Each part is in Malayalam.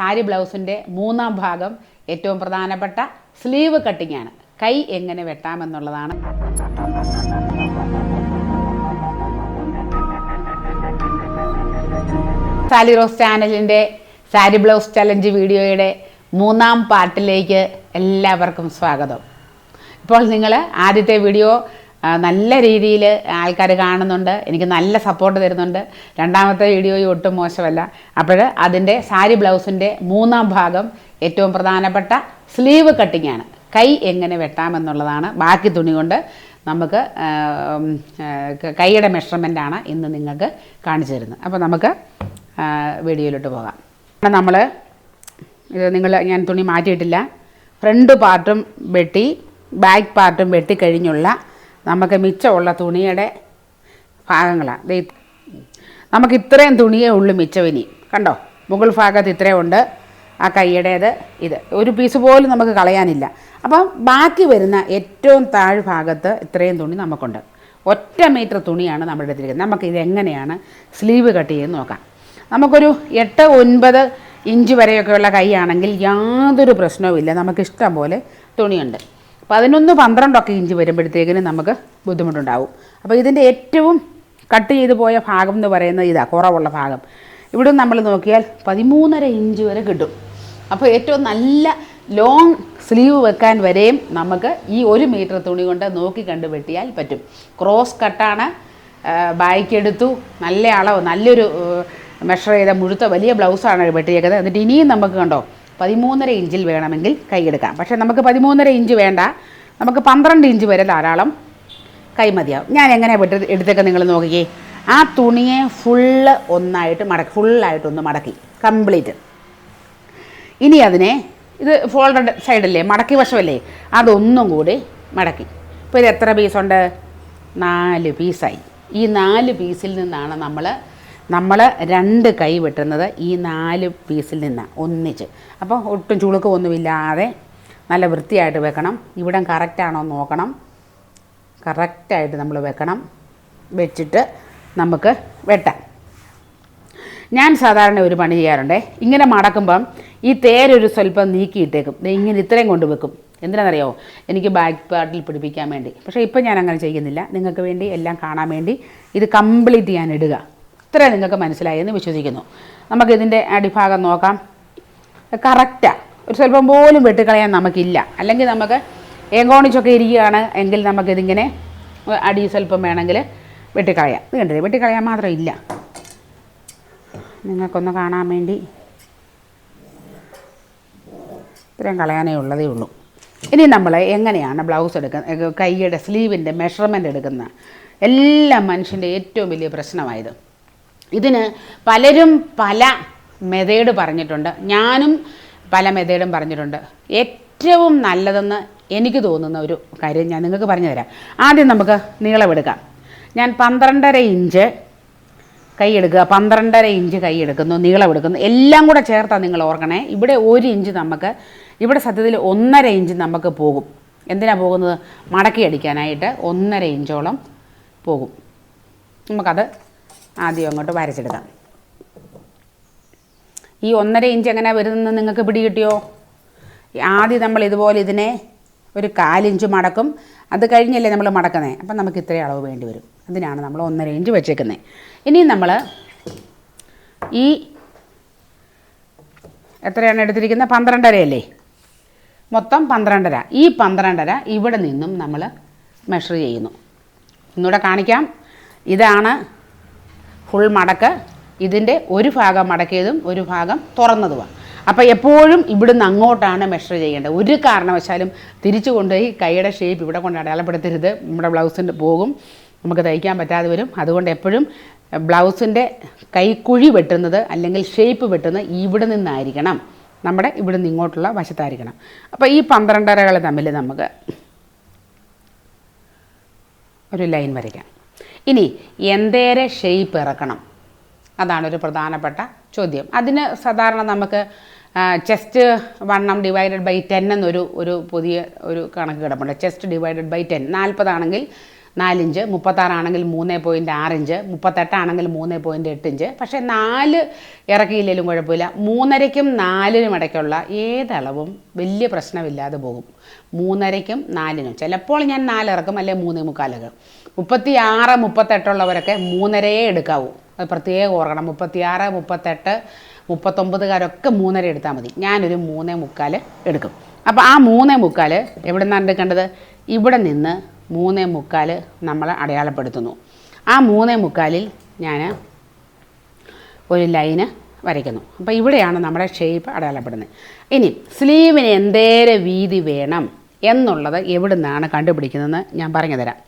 സാരി ബ്ലൗസിന്റെ മൂന്നാം ഭാഗം ഏറ്റവും പ്രധാനപ്പെട്ട സ്ലീവ് കട്ടിംഗ് ആണ്. കൈ എങ്ങനെ വെട്ടാമെന്നുള്ളതാണ്. സാലി റോസ് ചാനലിന്റെ സാരി ബ്ലൗസ് ചലഞ്ച് വീഡിയോയുടെ മൂന്നാം പാർട്ടിലേക്ക് എല്ലാവർക്കും സ്വാഗതം. ഇപ്പോൾ നിങ്ങൾ ആദ്യത്തെ വീഡിയോ നല്ല രീതിയിൽ ആൾക്കാർ കാണുന്നുണ്ട്. എനിക്ക് നല്ല സപ്പോർട്ട് തരുന്നുണ്ട്. രണ്ടാമത്തെ വീഡിയോയും ഒട്ടും മോശമല്ല. അപ്പോൾ അതിന്റെ സാരി ബ്ലൗസിന്റെ മൂന്നാം ഭാഗം ഏറ്റവും പ്രധാനപ്പെട്ട സ്ലീവ് കട്ടിംഗ് ആണ്. കൈ എങ്ങനെ വെട്ടാമെന്നുള്ളതാണ് ബാക്കി തുണി കൊണ്ട് നമുക്ക് കൈയുടെ മെഷർമെന്റ് ആണ് ഇന്ന് നിങ്ങൾക്ക് കാണിച്ചു തരുന്നത്. അപ്പോൾ നമുക്ക് വീഡിയോയിലോട്ട് പോകാം. നമ്മൾ ഇത് നിങ്ങൾ ഞാൻ തുണി മാറ്റിയിട്ടില്ല. ഫ്രണ്ട് പാർട്ടും വെട്ടി ബാക്ക് പാർട്ടും വെട്ടി കഴിഞ്ഞുള്ള നമുക്ക് മിച്ചമുള്ള തുണിയുടെ ഭാഗങ്ങളാണ്. നമുക്ക് ഇത്രയും തുണിയേ ഉള്ളൂ മിച്ചം ഇനി. കണ്ടോ? മുകൾ ഭാഗത്ത് ഇത്രയും ഉണ്ട്. ആ കൈയുടേത് ഇത്. ഒരു പീസ് പോലും നമുക്ക് കളയാനില്ല. അപ്പം ബാക്കി വരുന്ന ഏറ്റവും താഴ് ഭാഗത്ത് ഇത്രയും തുണി നമുക്കുണ്ട്. ഒറ്റ മീറ്റർ തുണിയാണ് നമ്മുടെ എടുത്തിരിക്കുന്നത്. നമുക്ക് ഇതെങ്ങനെയാണ് സ്ലീവ് കട്ട് ചെയ്ത് നോക്കാം. നമുക്കൊരു എട്ട് ഒൻപത് ഇഞ്ച് വരെയൊക്കെയുള്ള കൈയാണെങ്കിൽ യാതൊരു പ്രശ്നവുമില്ല. നമുക്ക് ഇഷ്ടം പോലെ തുണിയുണ്ട്. പതിനൊന്ന് പന്ത്രണ്ടൊക്കെ ഇഞ്ച് വരുമ്പോഴത്തേക്കിന് നമുക്ക് ബുദ്ധിമുട്ടുണ്ടാവും. അപ്പോൾ ഇതിന്റെ ഏറ്റവും കട്ട് ചെയ്തു പോയ ഭാഗം എന്ന് പറയുന്നത് ഇതാ കുറവുള്ള ഭാഗം. ഇവിടെ നമ്മൾ നോക്കിയാൽ പതിമൂന്നര ഇഞ്ച് വരെ കിട്ടും. അപ്പോൾ ഏറ്റവും നല്ല ലോങ് സ്ലീവ് വെക്കാൻ വരെയും നമുക്ക് ഈ ഒരു മീറ്റർ തുണി കൊണ്ട് നോക്കി കണ്ട് വെട്ടിയാൽ പറ്റും ക്രോസ് കട്ടാണ് ബായ്ക്ക് എടുത്തു. നല്ല അളവ് നല്ലൊരു മെഷർ ചെയ്ത മുഴുത്ത വലിയ ബ്ലൗസാണ് വെട്ടിയേക്കുന്നത്. എന്നിട്ട് ഇനിയും നമുക്ക് കണ്ടോ പതിമൂന്നര ഇഞ്ചിൽ വേണമെങ്കിൽ കൈയെടുക്കാം. പക്ഷേ നമുക്ക് പതിമൂന്നര ഇഞ്ച് വേണ്ട. നമുക്ക് പന്ത്രണ്ട് ഇഞ്ച് വരെ ധാരാളം കൈ മതിയാവും. ഞാൻ എങ്ങനെ വിട്ട് എടുത്തേക്ക് നിങ്ങൾ നോക്കിക്കേ. ആ തുണിയെ ഫുള്ള് ഒന്നായിട്ട് മടക്കി ഫുള്ളായിട്ടൊന്ന് മടക്കി. കംപ്ലീറ്റ് ഇനി അതിനെ ഇത് ഫോൾഡഡ് സൈഡല്ലേ മടക്കി വശമല്ലേ അതൊന്നും കൂടി മടക്കി. ഇപ്പോൾ ഇത് എത്ര പീസുണ്ട് നാല് പീസായി ഈ നാല് പീസിൽ നിന്നാണ് നമ്മൾ നമ്മൾ രണ്ട് കൈ വെട്ടുന്നത് ഈ നാല് പീസിൽ നിന്നാണ് ഒന്നിച്ച്. അപ്പോൾ ഒട്ടും ചുളുക്കമൊന്നുമില്ലാതെ നല്ല വൃത്തിയായിട്ട് വെക്കണം. ഇവിടം കറക്റ്റാണോ നോക്കണം. കറക്റ്റായിട്ട് നമ്മൾ വെക്കണം. വെച്ചിട്ട് നമുക്ക് വെട്ടാം. ഞാൻ സാധാരണ ഒരു പണി ചെയ്യാറുണ്ട്. ഇങ്ങനെ മടക്കുമ്പം ഈ തേരൊരു സ്വല്പം നീക്കിയിട്ടേക്കും. ഇങ്ങനെ ഇത്രയും കൊണ്ട് വെക്കും. എന്തിനാണെന്നറിയാമോ എനിക്ക് ബാക്ക് പാർട്ടിൽ പിടിപ്പിക്കാൻ വേണ്ടി. പക്ഷേ ഇപ്പം ഞാൻ അങ്ങനെ ചെയ്യുന്നില്ല. നിങ്ങൾക്ക് വേണ്ടി എല്ലാം കാണാൻ വേണ്ടി ഇത് കംപ്ലീറ്റ് ചെയ്യാൻ ഇടുക. ഇത്ര നിങ്ങൾക്ക് മനസ്സിലായി എന്ന് വിശ്വസിക്കുന്നു. നമുക്കിതിന്റെ അടിഭാഗം നോക്കാം. കറക്റ്റാണ് ഒരു സ്വല്പം പോലും വെട്ടിക്കളയാൻ നമുക്കില്ല. അല്ലെങ്കിൽ നമുക്ക് ഏകോണിച്ചൊക്കെ ഇരിക്കുകയാണ് എങ്കിൽ നമുക്കിതിങ്ങനെ അടി സ്വല്പം വേണമെങ്കിൽ വെട്ടിക്കളയാം. ഇത് കണ്ടില്ലേ? വെട്ടിക്കളയാൻ മാത്രം ഇല്ല. നിങ്ങൾക്കൊന്ന് കാണാൻ വേണ്ടി ഇത്രയും കളയാനേ ഉള്ളതേ ഉള്ളൂ. ഇനി നമ്മൾ എങ്ങനെയാണ് ബ്ലൗസ് എടുക്കുന്നത് കൈയുടെ സ്ലീവിന്റെ മെഷർമെന്റ് എടുക്കുന്ന എല്ലാ മനുഷ്യന്റെ ഏറ്റവും വലിയ പ്രശ്നമായത്? ഇതിന് പലരും പല മെതേഡ് പറഞ്ഞിട്ടുണ്ട്. ഞാനും പല മെതേഡും പറഞ്ഞിട്ടുണ്ട്. ഏറ്റവും നല്ലതെന്ന് എനിക്ക് തോന്നുന്ന ഒരു കാര്യം ഞാൻ നിങ്ങൾക്ക് പറഞ്ഞു തരാം ആദ്യം നമുക്ക് നീളമെടുക്കാം. ഞാൻ പന്ത്രണ്ടര ഇഞ്ച് കൈ പന്ത്രണ്ടര ഇഞ്ച് കൈ എടുക്കുന്നു നീളം എല്ലാം കൂടെ ചേർത്താണ് നിങ്ങൾ ഓർക്കണേ. ഇവിടെ ഒരു ഇഞ്ച് നമുക്ക് ഇവിടെ സത്യത്തിൽ ഒന്നര ഇഞ്ച് നമുക്ക് പോകും. എന്തിനാണ് പോകുന്നത്? മടക്കി അടിക്കാനായിട്ട് ഒന്നര ഇഞ്ചോളം പോകും. നമുക്കത് ആദ്യം അങ്ങോട്ട് വരച്ചെടുക്കാം. ഈ ഒന്നര ഇഞ്ച് എങ്ങനെ വരുന്നത് നിങ്ങൾക്ക് പിടികിട്ടിയോ ആദ്യം നമ്മൾ ഇതുപോലെ ഇതിനെ ഒരു കാലിഞ്ച് മടക്കും. അത് കഴിഞ്ഞല്ലേ നമ്മൾ മടക്കുന്നത് അപ്പം നമുക്ക് ഇത്രയും അളവ് വേണ്ടി വരും. അതിനാണ് നമ്മൾ ഒന്നര ഇഞ്ച് വെച്ചേക്കുന്നത് ഇനി നമ്മൾ ഈ എത്രയാണ് എടുത്തിരിക്കുന്നത്? പന്ത്രണ്ടരയല്ലേ? മൊത്തം പന്ത്രണ്ടര. ഈ പന്ത്രണ്ടര ഇവിടെ നിന്നും നമ്മൾ മെഷർ ചെയ്യുന്നു. ഒന്നുകൂടെ കാണിക്കാം. ഇതാണ് ഫുൾ മടക്ക് ഇതിന്റെ ഒരു ഭാഗം മടക്കിയതും ഒരു ഭാഗം തുറന്നതുമാണ്. അപ്പോൾ എപ്പോഴും ഇവിടുന്ന് അങ്ങോട്ടാണ് മെഷർ ചെയ്യേണ്ടത്. ഒരു കാരണവശാലും തിരിച്ചു കൊണ്ടുപോയി കൈയുടെ ഷേപ്പ് ഇവിടെ കൊണ്ട് അടയാളപ്പെടുത്തരുത്. നമ്മുടെ ബ്ലൗസിന്റെ പോകും. നമുക്ക് തയ്ക്കാൻ പറ്റാതെ വരും. അതുകൊണ്ട് എപ്പോഴും ബ്ലൗസിന്റെ കൈക്കുഴി വെട്ടുന്നത് അല്ലെങ്കിൽ ഷേപ്പ് വെട്ടുന്നത് ഇവിടെ നിന്നായിരിക്കണം. നമ്മുടെ ഇവിടെ നിന്ന് ഇങ്ങോട്ടുള്ള വശത്തായിരിക്കണം. അപ്പോൾ ഈ പന്ത്രണ്ടരകൾ തമ്മിൽ നമുക്ക് ഒരു ലൈൻ വരയ്ക്കാം. ഇനി എന്തേരെ ഷെയ്പ്പ് ഇറക്കണം? അതാണ് ഒരു പ്രധാനപ്പെട്ട ചോദ്യം. അതിന് സാധാരണ നമുക്ക് ചെസ്റ്റ് വണ്ണം ഡിവൈഡഡ് ബൈ ടെൻ എന്നൊരു ഒരു പുതിയ ഒരു കണക്ക് കിടപ്പുണ്ട്. ചെസ്റ്റ് ഡിവൈഡഡ് ബൈ ടെൻ നാൽപ്പതാണെങ്കിൽ നാലിഞ്ച് മുപ്പത്താറാണെങ്കിൽ മൂന്ന് പോയിന്റ് ആറിഞ്ച് മുപ്പത്തെട്ടാണെങ്കിൽ മൂന്ന് പോയിന്റ് എട്ട് ഇഞ്ച് പക്ഷേ നാല് ഇറക്കിയില്ലെങ്കിലും കുഴപ്പമില്ല. മൂന്നരയ്ക്കും നാലിനും ഇടയ്ക്കുള്ള ഏതളവും വലിയ പ്രശ്നമില്ലാതെ പോകും. മൂന്നരയ്ക്കും നാലിനും. ചിലപ്പോൾ ഞാൻ നാലിറക്കും അല്ലെങ്കിൽ മൂന്നേ മുക്കാലൊക്കെ. മുപ്പത്തി ആറ് മുപ്പത്തെട്ടുള്ളവരൊക്കെ മൂന്നരയെ എടുക്കാവൂ. അത് പ്രത്യേകം ഓർക്കണം. മുപ്പത്തിയാറ് മുപ്പത്തെട്ട് മുപ്പത്തൊമ്പതുകാരൊക്കെ മൂന്നര എടുത്താൽ മതി. ഞാനൊരു മൂന്നേ മുക്കാൽ എടുക്കും. അപ്പോൾ ആ മൂന്നേ മുക്കാൽ എവിടെ നിന്നാണ് എടുക്കേണ്ടത് ഇവിടെ നിന്ന് മൂന്നേ മുക്കാൽ നമ്മൾ അടയാളപ്പെടുത്തുന്നു. ആ മൂന്നേ മുക്കാലിൽ ഞാൻ ഒരു ലൈന് വരയ്ക്കുന്നു. അപ്പോൾ ഇവിടെയാണ് നമ്മുടെ ഷേപ്പ് അടയാളപ്പെടുന്നത്. ഇനി സ്ലീവിന് എന്തേരെ വീതി വേണം എന്നുള്ളത് എവിടെ നിന്നാണ് കണ്ടുപിടിക്കുന്നതെന്ന് ഞാൻ പറഞ്ഞു തരാം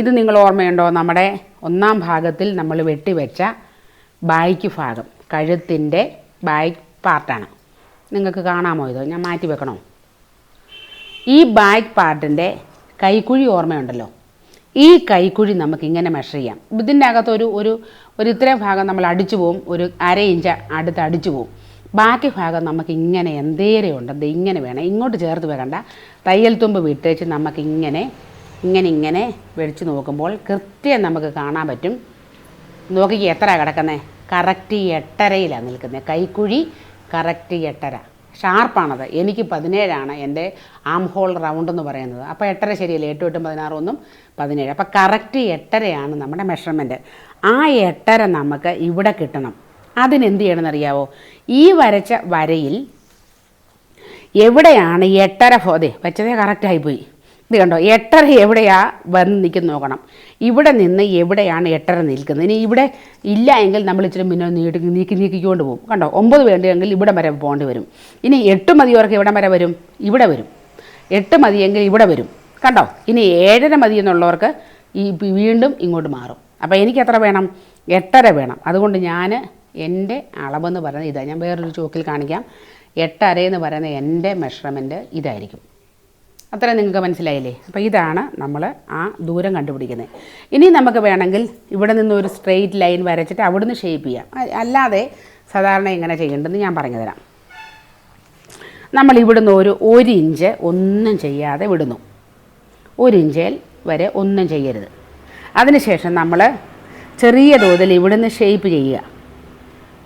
ഇത് നിങ്ങൾ ഓർമ്മയുണ്ടോ? നമ്മുടെ ഒന്നാം ഭാഗത്തിൽ നമ്മൾ വെട്ടിവെച്ച ബായ്ക്ക് ഭാഗം കഴുത്തിന്റെ ബാക്ക് പാർട്ടാണ് നിങ്ങൾക്ക് കാണാമോ ഇത്? ഞാൻ മാറ്റി വെക്കണോ ഈ ബാക്ക് പാർട്ടിന്റെ കൈക്കുഴി ഓർമ്മയുണ്ടല്ലോ. ഈ കൈക്കുഴി നമുക്ക് ഇങ്ങനെ മെഷർ ചെയ്യാം. ഇതിന്റെ അകത്ത് ഒരു ഒരു ഇത്രയും ഭാഗം നമ്മൾ അടിച്ചു പോവും. ഒരു അര ഇഞ്ച് അടുത്ത് അടിച്ചു പോവും. ബാക്കി ഭാഗം നമുക്ക് ഇങ്ങനെ എന്തേരെ ഉണ്ട്. ദേ ഇങ്ങനെ വേണം. ഇങ്ങോട്ട് ചേർത്ത് വെക്കണ്ട. തയ്യൽ തുമ്പ് വിട്ടേച്ച് നമുക്ക് ഇങ്ങനെ ഇങ്ങനെ വെടിച്ച് നോക്കുമ്പോൾ കൃത്യം നമുക്ക് കാണാൻ പറ്റും. നോക്കിക്ക് എത്ര കിടക്കുന്നത് കറക്റ്റ് എട്ടരയിലാണ് നിൽക്കുന്നത് കൈക്കുഴി കറക്റ്റ് എട്ടര. ഷാർപ്പാണത്. എനിക്ക് പതിനേഴാണ് എന്റെ ആം ഹോൾ റൗണ്ട് എന്ന് പറയുന്നത്. അപ്പോൾ എട്ടര ശരിയല്ലേ? എട്ടും എട്ടും പതിനാറും ഒന്നും പതിനേഴ്. അപ്പോൾ കറക്റ്റ് എട്ടരയാണ് നമ്മുടെ മെഷർമെന്റ്. ആ എട്ടര നമുക്ക് ഇവിടെ കിട്ടണം. അതിനെന്ത് ചെയ്യണമെന്നറിയാവോ? ഈ വരച്ച വരയിൽ എവിടെയാണ് എട്ടര ഫോതെ വെച്ചതേ കറക്റ്റായിപ്പോയി ഇത് കണ്ടോ? എട്ടര എവിടെയാ വന്ന് നിൽക്കുന്ന നോക്കണം. ഇവിടെ നിന്ന് എവിടെയാണ് എട്ടര നിൽക്കുന്നത്? ഇനി ഇവിടെ ഇല്ല എങ്കിൽ നമ്മൾ ഇച്ചിരി മുന്നോട്ട് നീട്ടി നീക്കി നീക്കിക്കൊണ്ട് പോകും. കണ്ടോ? ഒമ്പത് വേണ്ടിയെങ്കിൽ ഇവിടെ വരെ പോകേണ്ടി വരും. ഇനി എട്ട് മതിയവർക്ക് ഇവിടെ വരെ വരും? ഇവിടെ വരും. എട്ട് മതിയെങ്കിൽ ഇവിടെ വരും. കണ്ടോ? ഇനി ഏഴര മതി എന്നുള്ളവർക്ക് ഈ വീണ്ടും ഇങ്ങോട്ട് മാറും. അപ്പോൾ എനിക്ക് എത്ര വേണം? എട്ടര വേണം. അതുകൊണ്ട് ഞാൻ എന്റെ അളവെന്ന് പറയുന്നത് ഇതാണ് ഞാൻ വേറൊരു ചോക്കിൽ കാണിക്കാം. എട്ടര എന്ന് പറയുന്ന എന്റെ മെഷർമെന്റ് ഇതായിരിക്കും. അത്ര നിങ്ങൾക്ക് മനസ്സിലായില്ലേ? അപ്പോൾ ഇതാണ് നമ്മൾ ആ ദൂരം കണ്ടുപിടിക്കുന്നത്. ഇനി നമുക്ക് വേണമെങ്കിൽ ഇവിടെ നിന്ന് ഒരു സ്ട്രെയിറ്റ് ലൈൻ വരച്ചിട്ട് അവിടുന്ന് ഷേപ്പ് ചെയ്യാം. അല്ലാതെ സാധാരണ ഇങ്ങനെ ചെയ്യേണ്ടതെന്ന് ഞാൻ പറഞ്ഞു തരാം. നമ്മൾ ഇവിടുന്ന് ഒരു ഒരു ഇഞ്ച് ഒന്നും ചെയ്യാതെ വിടുന്നു. ഒരു ഇഞ്ചിൽ വരെ ഒന്നും ചെയ്യരുത്. അതിനുശേഷം നമ്മൾ ചെറിയ തോതിൽ ഇവിടുന്ന് ഷേപ്പ് ചെയ്യുക.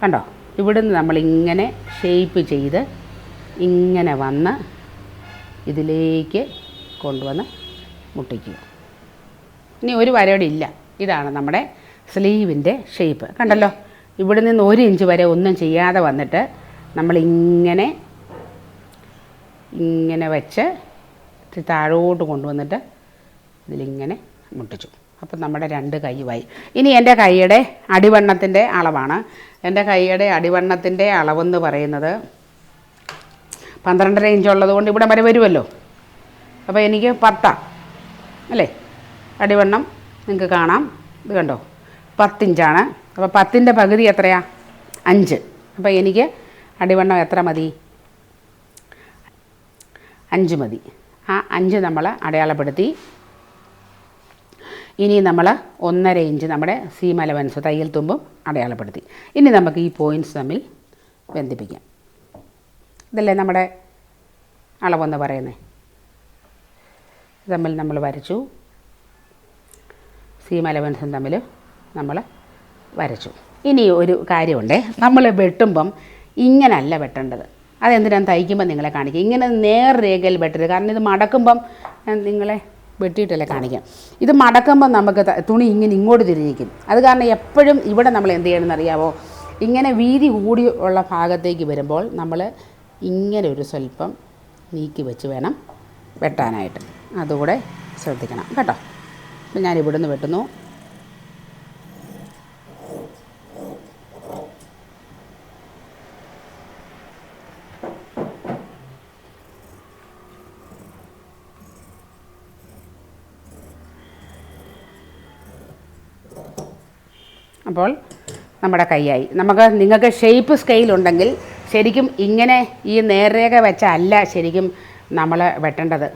കണ്ടോ? ഇവിടുന്ന് നമ്മളിങ്ങനെ ഷേപ്പ് ചെയ്ത് ഇങ്ങനെ വന്ന് ഇതിലേക്ക് കൊണ്ടുവന്ന് മുട്ടിക്കുക. ഇനി ഒരു വരയോടെ ഇല്ല. ഇതാണ് നമ്മുടെ സ്ലീവിന്റെ ഷേപ്പ്. കണ്ടല്ലോ? ഇവിടെ നിന്ന് ഒരു ഇഞ്ച് വരെ ഒന്നും ചെയ്യാതെ വന്നിട്ട് നമ്മളിങ്ങനെ ഇങ്ങനെ വെച്ച് താഴോട്ട് കൊണ്ടുവന്നിട്ട് ഇതിലിങ്ങനെ മുട്ടിച്ചു. അപ്പം നമ്മുടെ രണ്ട് കൈയുമായി ഇനി എന്റെ കൈയുടെ അടിവണ്ണത്തിന്റെ അളവാണ്. എന്റെ കൈയുടെ അടിവണ്ണത്തിന്റെ അളവെന്ന് പറയുന്നത് പന്ത്രണ്ടര ഇഞ്ച് ഉള്ളതുകൊണ്ട് ഇവിടെ വരെ വരുമല്ലോ അപ്പോൾ എനിക്ക് പത്താണ് അല്ലേ? അടിവണ്ണം നിങ്ങൾക്ക് കാണാം. ഇത് കണ്ടോ? പത്തിഞ്ചാണ് അപ്പോൾ പത്തിന്റെ പകുതി എത്രയാ? അഞ്ച്. അപ്പോൾ എനിക്ക് അടിവണ്ണം എത്ര മതി? അഞ്ച് മതി. ആ അഞ്ച് നമ്മൾ അടയാളപ്പെടുത്തി. ഇനി നമ്മൾ ഒന്നര ഇഞ്ച് നമ്മുടെ സീം അലവൻസ് തയ്യൽ തുമ്പും അടയാളപ്പെടുത്തി. ഇനി നമുക്ക് ഈ പോയിന്റ്സ് തമ്മിൽ ബന്ധിപ്പിക്കാം. ഇതല്ലേ നമ്മുടെ അളവെന്ന് പറയുന്നത് തമ്മിൽ നമ്മൾ വരച്ചു. സീം അലവൻസും തമ്മിൽ നമ്മൾ വരച്ചു. ഇനി ഒരു കാര്യമുണ്ട്. നമ്മൾ വെട്ടുമ്പം ഇങ്ങനല്ല വെട്ടേണ്ടത്. അതെന്തിനാണ് തയ്ക്കുമ്പോൾ നിങ്ങളെ കാണിക്കുക? ഇങ്ങനെ നേർരേഖയിൽ വെട്ടരുത്. കാരണം ഇത് മടക്കുമ്പം നിങ്ങളെ വെട്ടിയിട്ടല്ലേ കാണിക്കാം. ഇത് മടക്കുമ്പം നമുക്ക് തുണി ഇങ്ങനെ ഇങ്ങോട്ട് തിരിഞ്ഞിരിക്കും. അത് കാരണം എപ്പോഴും ഇവിടെ നമ്മൾ എന്ത് ചെയ്യണമെന്ന് അറിയാമോ ഇങ്ങനെ വീതി കൂടി ഉള്ള ഭാഗത്തേക്ക് വരുമ്പോൾ നമ്മൾ ഇങ്ങനെ ഒരു സ്വല്പം നീക്കി വെച്ച് വേണം വെട്ടാനായിട്ട്. അതുകൂടെ ശ്രദ്ധിക്കണം. കേട്ടോ? അപ്പം ഞാൻ ഇവിടുന്ന് വെട്ടുന്നു. അപ്പോൾ നമ്മുടെ കൈയായി. നമുക്ക് നിങ്ങൾക്ക് ഷേപ്പ് സ്കെയിൽ ഉണ്ടെങ്കിൽ ശരിക്കും ഇങ്ങനെ ഈ നേർരേഖ വെച്ചല്ല ശരിക്കും നമ്മൾ വെട്ടേണ്ടത്.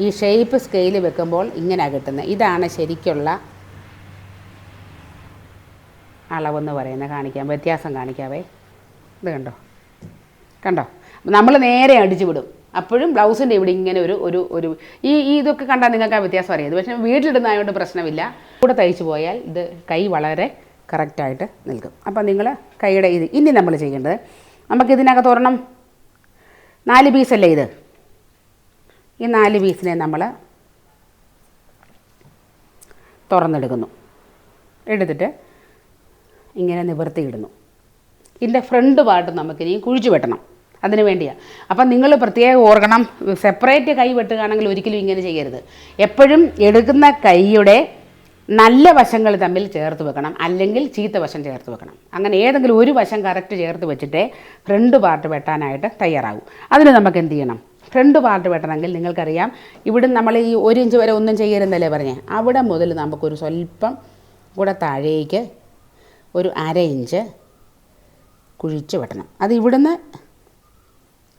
ഈ ഷേപ്പ് സ്കെയിൽ വെക്കുമ്പോൾ ഇങ്ങനെയാണ് കിട്ടുന്നത് ഇതാണ് ശരിക്കുള്ള അളവെന്ന് പറയുന്നത് കാണിക്കാം. വ്യത്യാസം കാണിക്കാവേ. ഇത് കണ്ടോ? കണ്ടോ? നമ്മൾ നേരെ അടിച്ചു വിടും. അപ്പോഴും ബ്ലൗസിന്റെ ഇവിടെ ഇങ്ങനെ ഒരു ഒരു ഒരു ഈ ഈ ഇതൊക്കെ കണ്ടാൽ നിങ്ങൾക്ക് ആ വ്യത്യാസം അറിയാം. പക്ഷേ വീട്ടിലിടുന്നതായതുകൊണ്ട് പ്രശ്നമില്ല. കൂടെ തയ്ച്ചു പോയാൽ ഇത് കൈ വളരെ കറക്റ്റായിട്ട് നിൽക്കും. അപ്പം നിങ്ങൾ കൈയുടെ ഇത് ഇനി നമ്മൾ ചെയ്യേണ്ടത് നമുക്ക് ഇതിനകത്ത് ഒരെണ്ണം നാല് പീസല്ലേ ഇത്? ഈ നാല് പീസിനെ നമ്മൾ തുറന്നെടുക്കുന്നു. എടുത്തിട്ട് ഇങ്ങനെ നിവർത്തിയിടുന്നു. ഇതിന്റെ ഫ്രണ്ട് പാർട്ട് നമുക്കിനി കുഴിച്ചു വെട്ടണം. അതിന് വേണ്ടിയാണ് അപ്പം നിങ്ങൾ പ്രത്യേകം ഓർക്കണം സെപ്പറേറ്റ് കൈ വെട്ടുകയാണെങ്കിൽ ഒരിക്കലും ഇങ്ങനെ ചെയ്യരുത്. എപ്പോഴും എടുക്കുന്ന കൈയുടെ നല്ല വശങ്ങൾ തമ്മിൽ ചേർത്ത് വെക്കണം. അല്ലെങ്കിൽ ചീത്ത വശം ചേർത്ത് വെക്കണം. അങ്ങനെ ഏതെങ്കിലും ഒരു വശം കറക്റ്റ് ചേർത്ത് വെച്ചിട്ടേ ഫ്രണ്ട് പാർട്ട് വെട്ടാനായിട്ട് തയ്യാറാകും അതിന് നമുക്ക് എന്ത് ചെയ്യണം? ഫ്രണ്ട് പാർട്ട് വെട്ടണമെങ്കിൽ നിങ്ങൾക്കറിയാം ഇവിടെ നമ്മൾ ഈ ഒരു ഇഞ്ച് വരെ ഒന്നും ചെയ്യരുന്നല്ലേ പറഞ്ഞേ? അവിടെ മുതൽ നമുക്കൊരു സ്വല്പം കൂടെ താഴേക്ക് ഒരു അര ഇഞ്ച് കുഴിച്ച് വെട്ടണം. അത് ഇവിടുന്ന്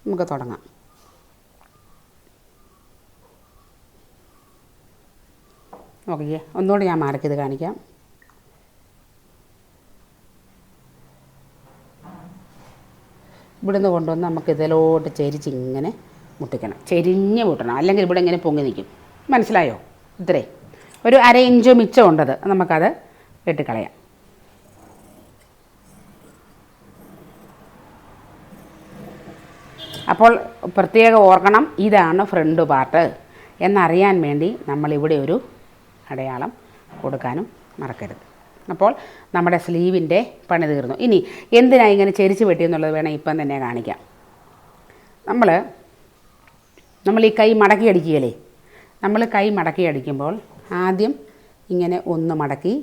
നമുക്ക് തുടങ്ങാം. നോക്കിയേ ഒന്നുകൂടി ഞാൻ മാർക്ക് ചെയ്ത് കാണിക്കാം. ഇവിടുന്ന് കൊണ്ടുവന്ന് നമുക്ക് ഇതിലോട്ട് ചെരിച്ച് ഇങ്ങനെ മുട്ടിക്കണം. ചെരിഞ്ഞ് മുട്ടണം. അല്ലെങ്കിൽ ഇവിടെ ഇങ്ങനെ പൊങ്ങി നിൽക്കും. മനസ്സിലായോ? ഇത്രേ. ഒരു അര ഇഞ്ച് മിച്ചമുണ്ടത് നമുക്കത് വെട്ടിക്കളയാം അപ്പോൾ പ്രത്യേകം ഓർക്കണം ഇതാണ് ഫ്രണ്ട് പാർട്ട്. എന്നറിയാൻ വേണ്ടി നമ്മളിവിടെ ഒരു അടയാളം കൊടുക്കാനും മറക്കരുത്. അപ്പോൾ നമ്മുടെ സ്ലീവിന്റെ പണി തീർന്നു. ഇനി എന്തിനാ ഇങ്ങനെ ചെരിച്ച് വെട്ടിയെന്നുള്ളത് വേണം ഇപ്പം തന്നെ കാണിക്കാം. നമ്മൾ നമ്മൾ ഈ കൈ മടക്കി അടിക്കുകയല്ലേ? നമ്മൾ കൈ മടക്കി അടിക്കുമ്പോൾ ആദ്യം ഇങ്ങനെ ഒന്ന് മടക്കി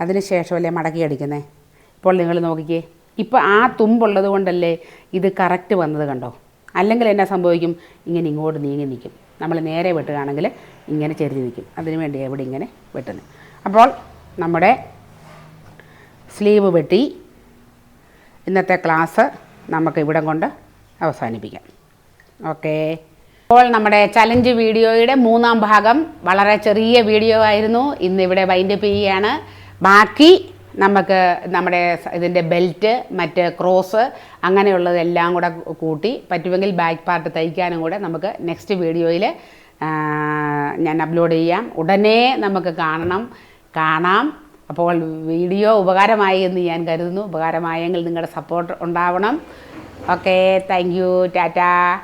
അതിന് ശേഷമല്ലേ മടക്കി അടിക്കുന്നത് ഇപ്പോൾ നിങ്ങൾ നോക്കിക്കേ ഇപ്പോൾ ആ തുമ്പുള്ളത് കൊണ്ടല്ലേ ഇത് കറക്റ്റ് വന്നത് കണ്ടോ? അല്ലെങ്കിൽ എന്നാ സംഭവിക്കും? ഇങ്ങനെ ഇങ്ങോട്ട് നീങ്ങി നിൽക്കും. നമ്മൾ നേരെ വെട്ടുകയാണെങ്കിൽ ഇങ്ങനെ ചെരിഞ്ഞ് നിൽക്കും. അതിന് വേണ്ടി എവിടെ ഇങ്ങനെ വെട്ടുന്നത്. അപ്പോൾ നമ്മുടെ സ്ലീവ് വെട്ടി ഇന്നത്തെ ക്ലാസ് നമുക്ക് ഇവിടം കൊണ്ട് അവസാനിപ്പിക്കാം. ഓക്കേ അപ്പോൾ നമ്മുടെ ചലഞ്ച് വീഡിയോയുടെ മൂന്നാം ഭാഗം വളരെ ചെറിയ വീഡിയോ ആയിരുന്നു. ഇന്നിവിടെ വൈൻഡപ്പ് ചെയ്യുകയാണ്. ബാക്കി നമുക്ക് നമ്മുടെ ഇതിന്റെ ബെൽറ്റ് മറ്റ് ക്രോസ് അങ്ങനെയുള്ളതെല്ലാം കൂടെ കൂട്ടി പറ്റുമെങ്കിൽ ബാക്ക് പാർട്ട് തയ്ക്കാനും കൂടെ നമുക്ക് നെക്സ്റ്റ് വീഡിയോയിൽ ഞാൻ അപ്ലോഡ് ചെയ്യാം. ഉടനെ നമുക്ക് കാണണം. കാണാം. അപ്പോൾ വീഡിയോ ഉപകാരമായി എന്ന് ഞാൻ കരുതുന്നു. ഉപകാരമായെങ്കിൽ നിങ്ങളുടെ സപ്പോർട്ട് ഉണ്ടാവണം. Okay thank you tata.